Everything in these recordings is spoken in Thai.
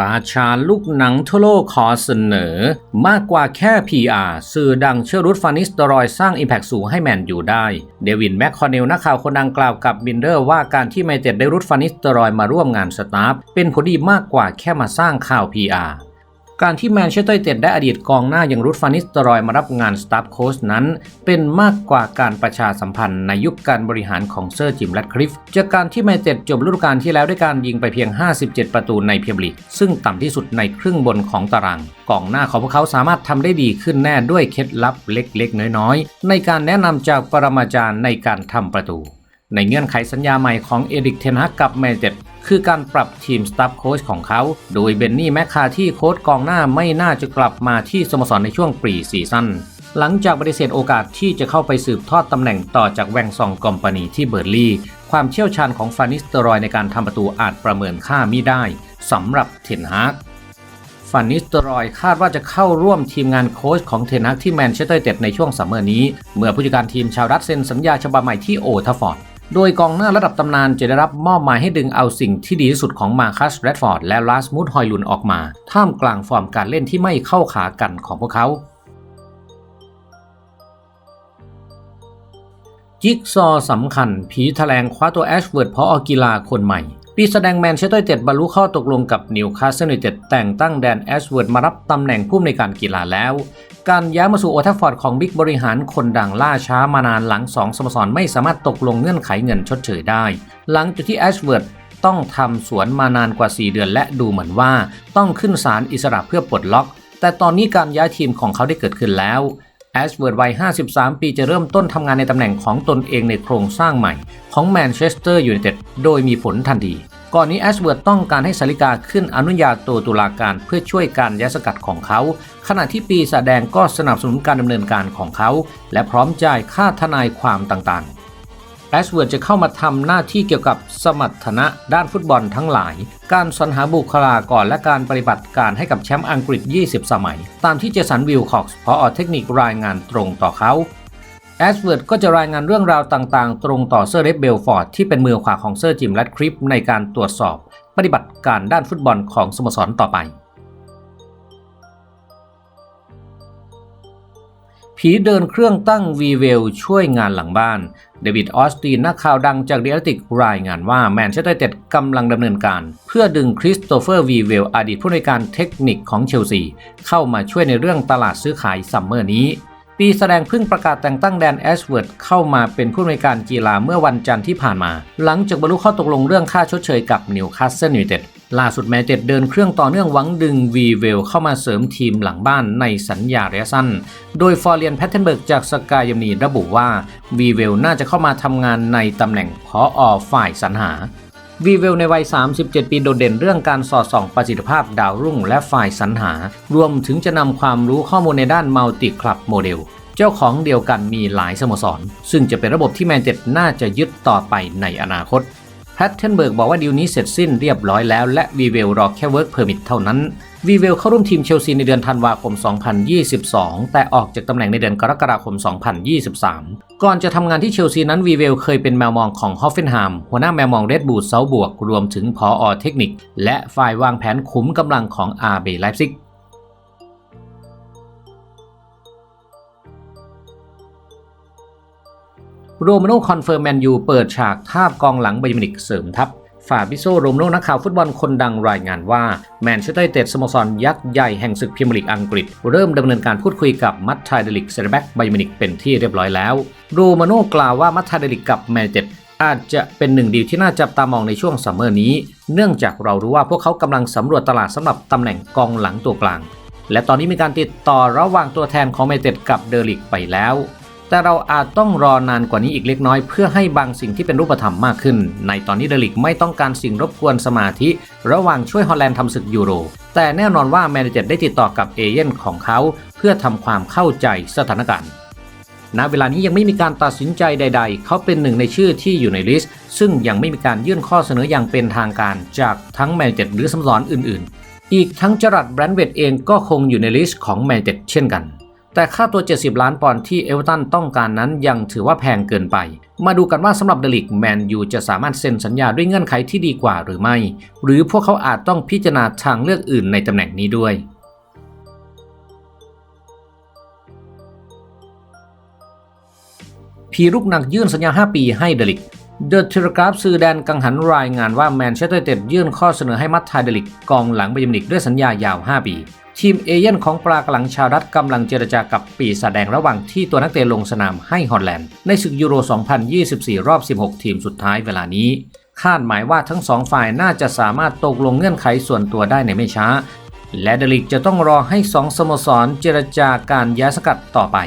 ราชาลูกหนังทั่วโลกขอเสนอ มากกว่าแค่ PR สื่อดังเชื่อรุดฟานิสตรอยสร้างอิมแพกสูงให้แมนอยู่ได้ เดวินแมคคอนเนลนักข่าวคนดังกล่าวกับบินเดอร์ว่าการที่ไมเต็ดได้รุดฟานิสตรอยมาร่วมงานสตาฟเป็นผลดีมากกว่าแค่มาสร้างข่าว PR การที่แมนเชสเตอร์ยูไนเต็ดได้อดีตกองหน้าอย่างรุดฟานิสตรอยมารับงานสตาฟโค้ชนั้น เป็นมากกว่าการประชาสัมพันธ์ในยุคการบริหารของเซอร์จิมแรดคลิฟจากการที่แมนเชสเต็ดจบฤดูกาลที่แล้วด้วยการยิงไปเพียง 57 ประตูในเมียร์ลีกซึ่งต่ำที่สุดในครึ่งบนของตาราง กองหน้าของพวกเขาสามารถทำได้ดีขึ้นแน่ด้วยเคล็ดลับเล็กๆ น้อยๆ ในการแนะนำจากปรมาจารย์ในการทำประตูในเงื่อนไขสัญญาใหม่ของเอริกเทนฮักกับแมนเต็ด คือการปรับทีมสตาฟโค้ชของเขา โดยเบนนี่แมคคาที่โค้ชกองหน้าไม่น่าจะกลับมาที่สโมสรในช่วงปรีซีซั่นหลังจากปฏิเสธโอกาสที่จะเข้าไปสืบทอดตำแหน่งต่อจากแวงซองกอมปานีที่เบอร์ลี่ความเชี่ยวชาญของฟานิสเตอรอยในการทำประตูอาจประเมินค่ามิได้สำหรับเทนฮากฟานิสเตอรอยคาดว่าจะเข้าร่วมทีมงานโค้ชของเทนฮากที่แมนเชสเตอร์ยูไนเต็ดในช่วงซัมเมอร์นี้ เมื่อผู้จัดการทีมชาวรัสเซ็นสัญญาฉบับใหม่ที่โอทัฟฟอร์ด โดยกองหน้าระดับตำนานจะได้รับมอบหมายให้ดึงเอาสิ่งที่ดีที่สุดของมาคัสแรดฟอร์ดและลาสมูดฮอยลุนออกมา ท่ามกลางฟอร์มการเล่นที่ไม่เข้าขากันของพวกเขาจิ๊กซอสำคัญ ผีแถลงคว้าตัวแอชเวิร์ดเพราะอกีฬาคนใหม่ ปีแสดงแมนเชสเตอร์เต็ดบรรลุข้อตกลงกับนิวคาสเซิลยูไนเต็ดแต่งตั้งแดนแอชเวิร์ดมารับตำแหน่งผู้อำนวยการกีฬาแล้ว การย้ายมาสู่โอทัฟฟอร์ดของบิ๊กบริหารคนดังล่าช้ามานานหลังสองสโมสรไม่สามารถตกลงเงื่อนไขเงินชดเชยได้ หลังจากที่แอชเวิร์ดต้องทำสวนมานานกว่า 4 เดือนและดูเหมือนว่า ต้องขึ้นศาลอิสระเพื่อปลดล็อก แต่ตอนนี้การย้ายทีมของเขาได้เกิดขึ้นแล้ว แอชเวิร์ดวัย 53 ปีจะเริ่มต้นทำงานในตำแหน่งของตนเองในโครงสร้างใหม่ ของแมนเชสเตอร์ยูไนเต็ดโดยมีผลทันที ก่อนนี้แอชเวิร์ดต้องการให้สาริกาขึ้นอนุญาโตตุลาการเพื่อช่วยการย้ายสกัดของเขา ขณะที่ปีแสดงก็สนับสนุนการดำเนินการของเขา และพร้อมจ่ายค่าทนายความต่างๆ แอชเวิร์ดจะเข้ามาทำหน้าที่เกี่ยวกับสมรรถนะด้านฟุตบอลทั้งหลาย การสรรหาบุคลากรและการปฏิบัติการให้กับแชมป์อังกฤษ 20 สมัย ตามที่เจสันวิลคอกส์พออเทคนิครายงานตรงต่อเขาแอชเวิร์ดก็จะรายงานเรื่องราวต่างๆ ตรงต่อเซอร์เรฟเบลฟอร์ดที่เป็นมือขวาของเซอร์จิมแรดคลิปในการตรวจสอบ ปฏิบัติการด้านฟุตบอลของสโมสรต่อไป ผีเดินเครื่องตั้งวีเวลช่วยงานหลังบ้าน เดวิดออสตีนนักข่าวดังจากเดียร์ติกรายงานว่าแมนเชสเตอร์เต็ดกำลังดำเนินการ เพื่อดึงคริสโตเฟอร์วีเวลอดีตผู้ในการเทคนิคของเชลซี เข้ามาช่วยในเรื่องตลาดซื้อขายซัมเมอร์นี้ ปีแสดงพิ่งประกาศแต่งตั้งแดนแอชเวิร์ดเข้ามาเป็นผู้อำนวยการกีฬาเมื่อวันจันทร์ที่ผ่านมา หลังจากบรรลุข้อตกลงเรื่องค่าชดเชยกับนิวคาสเซิลยูไนเต็ดล่าสุดแมนเต็ดเดินเครื่องต่อเนื่องหวังดึงวีเวลเข้ามาเสริมทีมหลังบ้านในสัญญาระยะสั้น โดยฟอร์เรียนแพทเทนเบิร์กจากสกายยมนีระบุว่าวีเวลน่าจะเข้ามาทำงานในตำแหน่งพออฝ่ายสรรหา วีเวลในวัย 37 ปีโดดเด่นเรื่องการสอดส่องประสิทธิภาพดาวรุ่งและฝ่ายสรรหา รวมถึงจะนำความรู้ข้อมูลในด้านมัลติคลับโมเดล เจ้าของเดียวกันมีหลายสโมสร ซึ่งจะเป็นระบบที่แมนเต็ดน่าจะยึดต่อไปในอนาคตแพทเทนเบิร์กบอกว่าดีลนี้เสร็จสิ้นเรียบร้อยแล้วและวีเวลรอแค่เวิร์กเพอร์มิทเท่านั้น วีเวลเข้าร่วมทีมเชลซีในเดือนธันวาคม 2022 แต่ออกจากตำแหน่งในเดือนกรกฎาคม 2023 ก่อนจะทำงานที่เชลซีนั้นวีเวลเคยเป็นแมวมองของฮอฟเฟนไฮม์หัวหน้าแมวมองเรดบูลเซาบวก รวมถึงพออเทคนิค และฝ่ายวางแผนขุมกำลังของอาร์เบไลฟ์ซิกโรมาโนคอนเฟิร์มแมนยูเปิดฉากทาบกองหลังไบยมินิกเสริมทัพ ฟาบิโซโรมโนนักข่าวฟุตบอลคนดังรายงานว่าแมนเชสเตอร์ยูไนเต็ดสโมสรยักษ์ใหญ่แห่งศึกพรีเมียร์ลีกอังกฤษ เริ่มดำเนินการพูดคุยกับมัตทายเดลิกเซเรแบ็กไบมินิกเป็นที่เรียบร้อยแล้วโรมาโน่กล่าวว่ามัตทายเดลิกกับแมนยูไนเต็ดอาจจะเป็นหนึ่งดีลที่น่าจับตามองในช่วงซัมเมอร์นี้ เนื่องจากเรารู้ว่าพวกเขากำลังสำรวจตลาดสำหรับตำแหน่งกองหลังตัวกลาง และตอนนี้มีการติดต่อระหว่างตัวแทนของแมนยูไนเต็ดกับเดลิกไปแล้ว แต่เราอาจต้องรอนานกว่านี้อีกเล็กน้อยเพื่อให้บางสิ่งที่เป็นรูปธรรมมากขึ้น ในตอนนี้เดลิกไม่ต้องการสิ่งรบกวนสมาธิ ระหว่างช่วยฮอลแลนด์ทำศึกยูโร แต่แน่นอนว่าแมนยูไนเต็ดได้ติดต่อกับเอเย่นของเขา เพื่อทำความเข้าใจสถานการณ์ณเวลานี้ยังไม่มีการตัดสินใจใด ๆ เขาเป็นหนึ่งในชื่อที่อยู่ในลิสต์ ซึ่งยังไม่มีการยื่นข้อเสนออย่างเป็นทางการจากทั้งแมนเต็หรือสมรอื่น ๆ อีกทั้งจรัดแบรนด์เวดเองก็คงอยู่ในลิสต์ของแมนเต็เช่นกัน แต่ค่าตัว 70 ล้านปอนด์ที่เอเวอร์ตันต้องการนั้นยังถือว่าแพงเกินไป มาดูกันว่าสำหรับเดลิกแมนยูจะสามารถเซ็นสัญญาด้วยเงื่อนไขที่ดีกว่าหรือไม่ หรือพวกเขาอาจต้องพิจารณาทางเลือกอื่นในตำแหน่งนี้ด้วยพีรุกหนักยื่นสัญญา 5 ปีให้เดลิกเดอะเทเลกราฟสื่อแดนกังหันรายงานว่าแมนเชสเตอร์ยูไนเต็ดยื่นข้อเสนอให้มัตทายเดลิกกองหลังเบย์มินิกด้วยสัญญายาว 5 ปี ทีมเอเย่นของปลากระหลังชาวรัฐกำลังเจรจากับปีศาจแดงระหว่างที่ตัวนักเตะลงสนามให้ฮอลแลนด์ ในศึกยูโร 2024 รอบ 16 ทีมสุดท้ายเวลานี้ คาดหมายว่าทั้งสองฝ่ายน่าจะสามารถตกลงเงื่อนไขส่วนตัวได้ในไม่ช้า และเดลิกจะต้องรอให้สองสโมสรเจรจาการย้ายสกัดต่อไป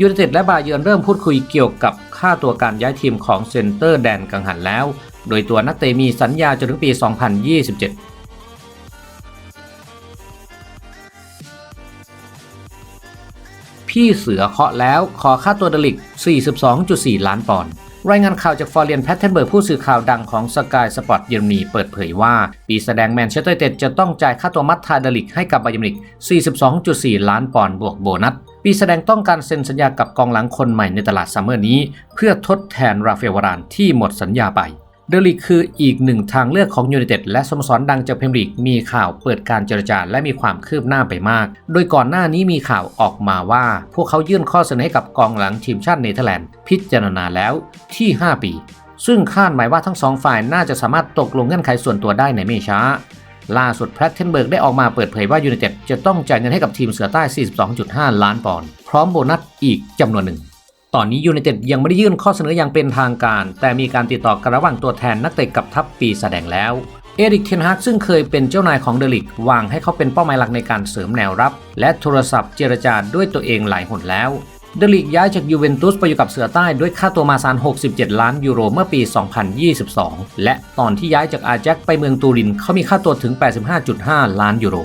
ยูไนเต็ดและบาเยิร์นเริ่มพูดคุยเกี่ยวกับค่าตัวการย้ายทีมของเซนเตอร์แดนกังหันแล้ว โดยตัวนักเตะมีสัญญาจนถึงปี 2027 พี่เสือเคาะแล้วขอค่าตัวเดลิก 42.4 ล้านปอนด์รายงานข่าวจากฟอร์เรียนแพทเทนเบิร์กผู้สื่อข่าวดังของสกายสปอร์ตเยอรมนีเปิดเผยว่า ปีแสดงแมนเชสเตอร์เต็ดจะต้องจ่ายค่าตัวมัดทาเดลิกให้กับบาเยิร์นมิวนิก 42.4 ล้านปอนด์บวกโบนัส ปีแสดงต้องการเซ็นสัญญากับกองหลังคนใหม่ในตลาดซัมเมอร์นี้ เพื่อทดแทนราฟาเอลวารานที่หมดสัญญาไป เดลิกคืออีกหนึ่งทางเลือกของยูไนเต็ดและสโมสรดังจากเพมลีกมีข่าวเปิดการเจรจาและมีความคืบหน้าไปมาก โดยก่อนหน้านี้มีข่าวออกมาว่า พวกเขายื่นข้อเสนอให้กับกองหลังทีมชาติเนเธอร์แลนด์พิจารณาแล้วที่ 5 ปี ซึ่งคาดหมายว่าทั้งสองฝ่ายน่าจะสามารถตกลงเงื่อนไขส่วนตัวได้ในไม่ช้า ล่าสุดแพทเทนเบิร์กได้ออกมาเปิดเผยว่ายูไนเต็ดจะต้องจ่ายเงินให้กับทีมเสือใต้ 42.5 ล้านปอนด์พร้อมโบนัสอีกจำนวนหนึ่ง ตอนนี้ยูไนเต็ดยังไม่ได้ยื่นข้อเสนออย่างเป็นทางการ แต่มีการติดต่อกันระหว่างตัวแทนนักเตะกับทัพปีแสดงแล้วเอริกเทนฮากซึ่งเคยเป็นเจ้านายของเดลิกวางให้เขาเป็นเป้าหมายหลักในการเสริมแนวรับ และโทรศัพท์เจรจาด้วยตัวเองหลายหนแล้ว เดลิกย้ายจากยูเวนตุสไปอยู่กับเสือใต้ด้วยค่าตัวมาซาน 67 ล้านยูโรเมื่อปี 2022 และตอนที่ย้ายจากอาแจ็คไปเมืองตูรินเขามีค่าตัวถึง 85.5 ล้านยูโร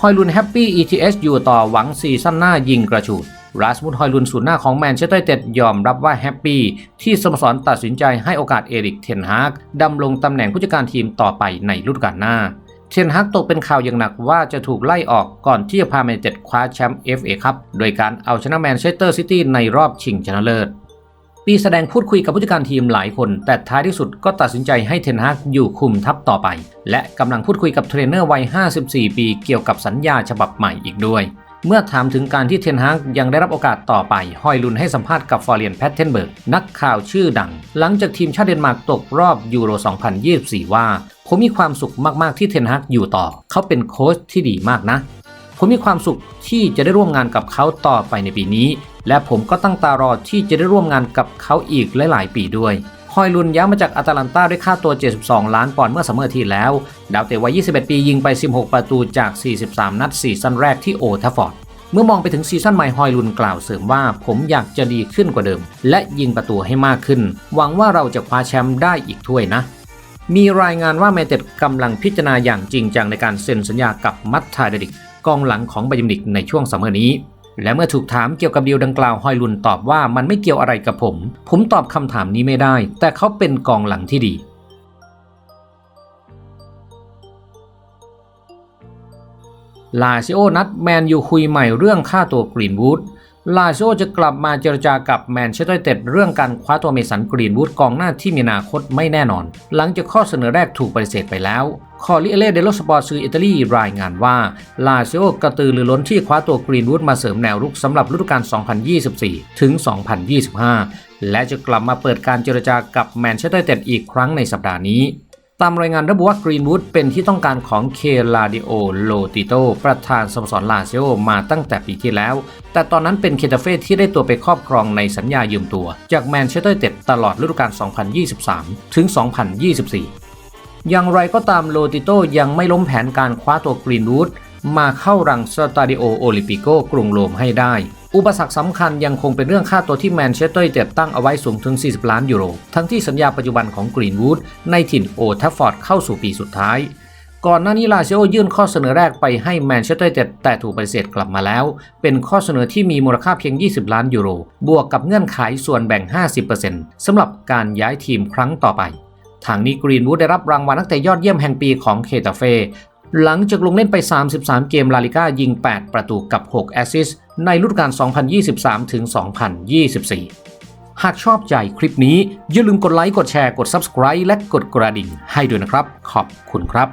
ฮอยลุนแฮปปี้ ETS อยู่ต่อหวังซีซั่นหน้ายิงกระฉูดราสมุดฮอยลุนศูนย์หน้าของแมนเชสเตอร์ยูไนเต็ดยอมรับว่าแฮปปี้ที่สโมสรตัดสินใจให้โอกาสเอริกเทนฮากดำรงตำแหน่งผู้จัดการทีมต่อไปในฤดูกาลหน้า เทนฮากตกเป็นข่าวอย่างหนักว่าจะถูกไล่ออกก่อนที่จะพาแมนเชสเตอร์คว้าแชมป์ FA ครับโดยการเอาชนะแมนเชสเตอร์ซิตี้ในรอบชิงชนะเลิศ ปีแสดงพูดคุยกับผู้จัดการทีมหลายคน แต่ท้ายที่สุดก็ตัดสินใจให้เทนฮากอยู่คุมทัพต่อไป และกำลังพูดคุยกับเทรนเนอร์วัย 54 ปีเกี่ยวกับสัญญาฉบับใหม่อีกด้วย เมื่อถามถึงการที่เทนฮากยังได้รับโอกาสต่อไป ฮอยลุนให้สัมภาษณ์กับฟอร์เรียนแพทเทนเบิร์กนักข่าวชื่อดัง หลังจากทีมชาติเดนมาร์กตกรอบยูโร 2024 ว่า ผมมีความสุขมากๆที่เทนฮากอยู่ต่อ เขาเป็นโค้ชที่ดีมากนะ ผมมีความสุขที่จะได้ร่วมงานกับเขาต่อไปในปีนี้ และผมก็ตั้งตารอที่จะได้ร่วมงานกับเขาอีกหลาย ๆ ปีด้วยฮอยลุนย้ายมาจากอาตาลันตาด้วยค่าตัว 72 ล้านปอนด์เมื่อซัมเมอร์ที่แล้ว ดาวเตะวัย 21 ปียิงไป 16 ประตูจาก 43 นัดซีซั่นแรกที่โอทัฟฟอร์ด เมื่อมองไปถึงซีซั่นใหม่ฮอยลุนกล่าวเสริมว่า ผมอยากจะดีขึ้นกว่าเดิม และยิงประตูให้มากขึ้น หวังว่าเราจะคว้าแชมป์ได้อีกถ้วยนะ มีรายงานว่าแมนเต็ดกำลังพิจารณาอย่างจริงจังในการเซ็นสัญญากับมัตทาเดดิกกองหลังของบาเยิมิวนิกในช่วงซัมเมอร์นี้ และเมื่อถูกถามเกี่ยวกับดีลดังกล่าวฮอยลุนตอบว่ามันไม่เกี่ยวอะไรกับผม ผมตอบคำถามนี้ไม่ได้ แต่เขาเป็นกองหลังที่ดี ลาซิโอนัดแมนยูคุยใหม่เรื่องค่าตัวกรีนวูด ลาซิโอจะกลับมาเจรจากับแมนเชสเตอร์เต็ดเรื่องการคว้าตัวเมสันกรีนวูดกองหน้าที่มีอนาคตไม่แน่นอน หลังจากข้อเสนอแรกถูกปฏิเสธไปแล้ว คอริเอเล่เดลสปอร์ตซื้ออิตาลีรายงานว่า ลาซิโอกระตือรือร้นที่คว้าตัวกรีนวูดมาเสริมแนวรุกสำหรับฤดูกาล 2024 ถึง 2025 และจะกลับมาเปิดการเจรจากับแมนเชสเตอร์เต็ดอีกครั้งในสัปดาห์นี้ ตามรายงานระบุว่ากรีนวูดเป็นที่ต้องการของเคลาดิโอโลติโตประธานสโมสรลาซิโอมาตั้งแต่ปีที่แล้ว แต่ตอนนั้นเป็นเคตาเฟ่ที่ได้ตัวไปครอบครองในสัญญายืมตัว จากแมนเชสเตอร์เต็ดตลอดฤดูกาล 2023 ถึง 2024 อย่างไรก็ตามโลติโตยังไม่ล้มแผนการคว้าตัวกรีนวูดมาเข้ารังสตาดิโอโอลิปิโกกรุงโรมให้ได้ อุปสรรคสำคัญยังคงเป็นเรื่องค่าตัวที่แมนเชสเตอร์ยูไนเต็ดตั้งเอาไว้สูงถึง 40 ล้านยูโร ทั้งที่สัญญาปัจจุบันของกรีนวูดในถิ่นโอทัฟฟอร์ดเข้าสู่ปีสุดท้าย ก่อนหน้านี้ลาเซโอยื่นข้อเสนอแรกไปให้แมนเชสเตอร์ยูไนเต็ดแต่ถูกปฏิเสธกลับมาแล้ว เป็นข้อเสนอที่มีมูลค่าเพียง 20 ล้านยูโร บวกกับเงื่อนไขส่วนแบ่ง 50%สำหรับการย้ายทีมครั้งต่อไป ทางนี้กรีนวูดได้รับรางวัลนักเตะยอดเยี่ยมแห่งปีของเคตาเฟ่หลังจากลงเล่นไป 33 เกมลาลิก้ายิง 8 ประตูกับ 6 แอสซิสต์ ในฤดูกาล 2023 ถึง 2024 หากชอบใจคลิปนี้ อย่าลืมกดไลค์ กดแชร์ กด Subscribe และกดกระดิ่งให้ด้วยนะครับ ขอบคุณครับ